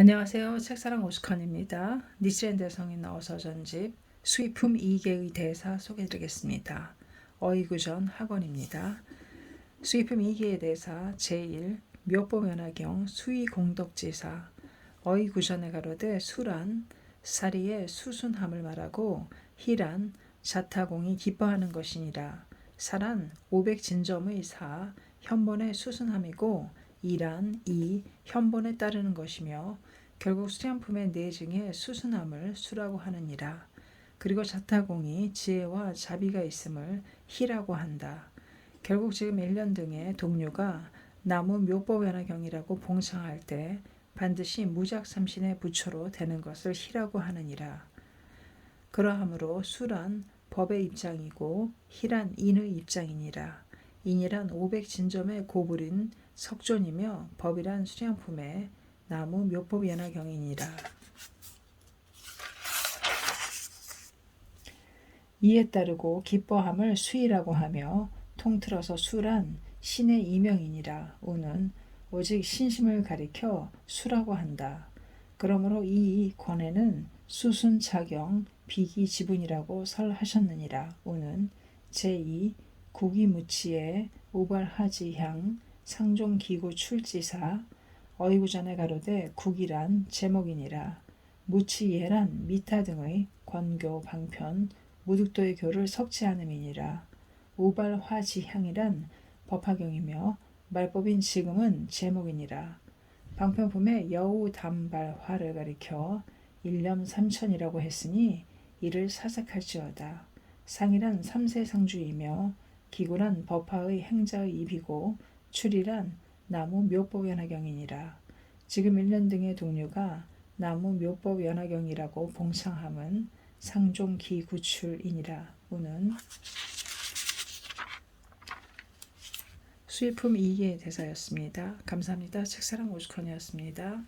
안녕하세요. 책사랑 오스칸입니다. 니스랜드 성인 어서 전집 수입품 2개의 대사 소개해드리겠습니다. 어이구전 학원입니다. 수입품 2개의 대사 제1 묘보면화경 수의공덕지사 어이구전에 가로되 수란 사리의 수순함을 말하고 희란 자타공이 기뻐하는 것이니라 사란 500진점의 사 현본의 수순함이고 이란 이 현본에 따르는 것이며 결국 수량품의 내증에 수순함을 수라고 하느니라. 그리고 자타공이 지혜와 자비가 있음을 희라고 한다. 결국 지금 일년 등의 동료가 나무 묘법연화경이라고 봉창할 때 반드시 무작삼신의 부처로 되는 것을 희라고 하느니라. 그러하므로 수란 법의 입장이고 희란 인의 입장이니라. 인이란 500진점의 고불인 석존이며 법이란 수량품의 나무 묘법연화경이니라. 이에 따르고 기뻐함을 수이라고 하며 통틀어서 수란 신의 이명이니라. 우는 오직 신심을 가리켜 수라고 한다. 그러므로 이 권에는 수순 자경 비기 지분이라고 설하셨느니라. 우는 제2 국이무치의 우발하지향 상종기구 출지사 어이구전에 가로되 국이란 제목이니라. 무치예란 미타 등의 권교 방편 무득도의 교를 석치하음이니라. 우발화지향이란 법화경이며 말법인 지금은 제목이니라. 방편품에 여우 담발화를 가리켜 일념 삼천이라고 했으니 이를 사색할지어다. 상이란 삼세 상주이며 기구란 법화의 행자의 입이고 출이란 나무 묘법 연화경이니라. 지금 1년 등의 동료가 나무 묘법 연화경이라고 봉창함은 상종기 구출이니라. 우는 수입품 2개의 대사였습니다. 감사합니다. 책사랑 오죽헌이었습니다.